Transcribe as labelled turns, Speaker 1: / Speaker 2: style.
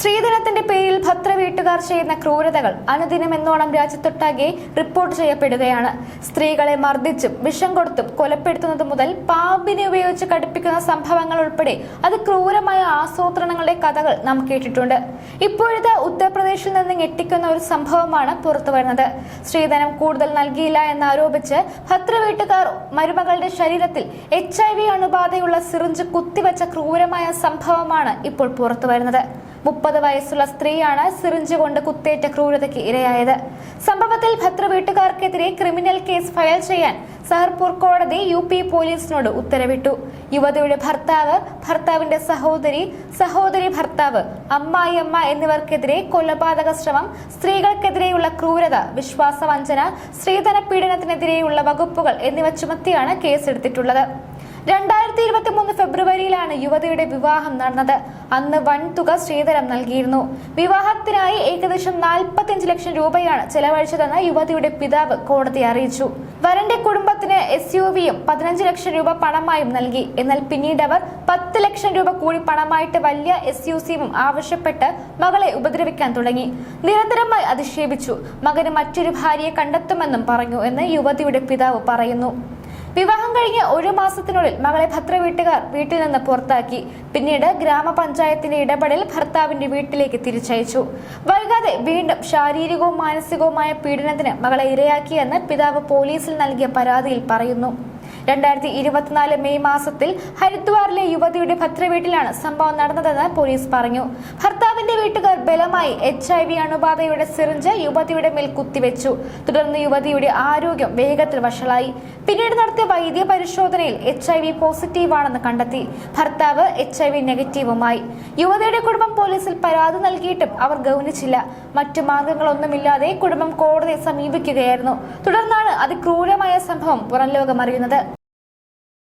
Speaker 1: സ്ത്രീധനത്തിന്റെ പേരിൽ ഭദ്ര വീട്ടുകാർ ചെയ്യുന്ന ക്രൂരതകൾ അനുദിനം എന്നോണം രാജ്യത്തൊട്ടാകെ റിപ്പോർട്ട് ചെയ്യപ്പെടുകയാണ്. സ്ത്രീകളെ മർദ്ദിച്ചും വിഷം കൊടുത്തും കൊലപ്പെടുത്തുന്നത് മുതൽ പാമ്പിനെ ഉപയോഗിച്ച് കടുപ്പിക്കുന്ന സംഭവങ്ങൾ ഉൾപ്പെടെ അത് ക്രൂരമായ ആസൂത്രണങ്ങളുടെ കഥകൾ നാം കേട്ടിട്ടുണ്ട്. ഇപ്പോഴത്തെ ഉത്തർപ്രദേശിൽ നിന്ന് ഞെട്ടിക്കുന്ന ഒരു സംഭവമാണ് പുറത്തു വരുന്നത്. സ്ത്രീധനം കൂടുതൽ നൽകിയില്ല എന്നാരോപിച്ച് ഭദ്ര വീട്ടുകാർ മരുമകളുടെ ശരീരത്തിൽ എച്ച് ഐ വി അണുബാധയുള്ള സിറിഞ്ച് കുത്തിവെച്ച ക്രൂരമായ സംഭവമാണ് ഇപ്പോൾ പുറത്തു വരുന്നത്. മുപ്പത് വയസ്സുള്ള സ്ത്രീയാണ് സിറിഞ്ച് കൊണ്ട് കുത്തേറ്റ ക്രൂരതയ്ക്ക് ഇരയായത്. സംഭവത്തിൽ ഭദ്ര വീട്ടുകാർക്കെതിരെ ക്രിമിനൽ കേസ് ഫയൽ ചെയ്യാൻ സഹർപൂർ കോടതി യു പി പോലീസിനോട് ഉത്തരവിട്ടു. യുവതിയുടെ ഭർത്താവ് ഭർത്താവിന്റെ സഹോദരി സഹോദരി ഭർത്താവ് അമ്മായിയമ്മ എന്നിവർക്കെതിരെ കൊലപാതക ശ്രമം സ്ത്രീകൾക്കെതിരെയുള്ള ക്രൂരത വിശ്വാസവഞ്ചന സ്ത്രീധന പീഡനത്തിനെതിരെയുള്ള വകുപ്പുകൾ എന്നിവ ചുമത്തിയാണ് കേസെടുത്തിട്ടുള്ളത്. രണ്ടായിരത്തി ഇരുപത്തി മൂന്ന് ഫെബ്രുവരിയിലാണ് യുവതിയുടെ വിവാഹം നടന്നത്. അന്ന് വൻ തുക ശ്രീധരം നൽകിയിരുന്നു. വിവാഹത്തിനായി ഏകദേശം നാൽപ്പത്തിയഞ്ച് ലക്ഷം രൂപയാണ് ചെലവഴിച്ചതെന്ന് യുവതിയുടെ പിതാവ് കോടതിയെ അറിയിച്ചു. വരന്റെ കുടുംബത്തിന് എസ് യു വിയും പതിനഞ്ച് ലക്ഷം രൂപ പണമായും നൽകി. എന്നാൽ പിന്നീട് അവർ പത്ത് ലക്ഷം രൂപ കൂടി പണമായിട്ട് വലിയ എസ് യു സിയും ആവശ്യപ്പെട്ട് മകളെ ഉപദ്രവിക്കാൻ തുടങ്ങി. നിരന്തരമായി അധിക്ഷേപിച്ചു. മകന് മറ്റൊരു ഭാര്യയെ കണ്ടെത്തുമെന്നും പറഞ്ഞു എന്ന് യുവതിയുടെ പിതാവ് പറയുന്നു. വിവാഹം കഴിഞ്ഞ് ഒരു മാസത്തിനുള്ളിൽ മകളെ ഭദ്ര വീട്ടുകാർ വീട്ടിൽ നിന്ന് പുറത്താക്കി. പിന്നീട് ഗ്രാമപഞ്ചായത്തിന്റെ ഇടപെടൽ ഭർത്താവിന്റെ വീട്ടിലേക്ക് തിരിച്ചയച്ചു. വൈകാതെ വീണ്ടും ശാരീരികവും മാനസികവുമായ പീഡനത്തിന് മകളെ ഇരയാക്കിയെന്ന് പിതാവ് പോലീസിൽ നൽകിയ പരാതിയിൽ പറയുന്നു. രണ്ടായിരത്തി ഇരുപത്തിനാല് മെയ് മാസത്തിൽ ഹരിദ്വാറിലെ യുവതിയുടെ ഭദ്രവീട്ടിലാണ് സംഭവം നടന്നതെന്ന് പോലീസ് പറഞ്ഞു. ഭർത്താവിന്റെ വീട്ടുകാർ ബലമായി എച്ച് ഐ വി അണുബാധയുടെ സിറിഞ്ച് യുവതിയുടെ മേൽ കുത്തിവെച്ചു. തുടർന്ന് യുവതിയുടെ ആരോഗ്യം വേഗത്തിൽ വഷളായി. പിന്നീട് നടത്തിയ വൈദ്യ പരിശോധനയിൽ എച്ച് ഐ വി പോസിറ്റീവ് ആണെന്ന് കണ്ടെത്തി. ഭർത്താവ് എച്ച് ഐ വി നെഗറ്റീവുമായി. യുവതിയുടെ കുടുംബം പോലീസിൽ പരാതി നൽകിയിട്ടും അവർ ഗൗനിച്ചില്ല. മറ്റു മാർഗങ്ങളൊന്നുമില്ലാതെ കുടുംബം കോടതിയെ സമീപിക്കുകയായിരുന്നു. തുടർന്നാണ് അതിക്രൂരമായ സംഭവം പുറംലോകം അറിയുന്നത്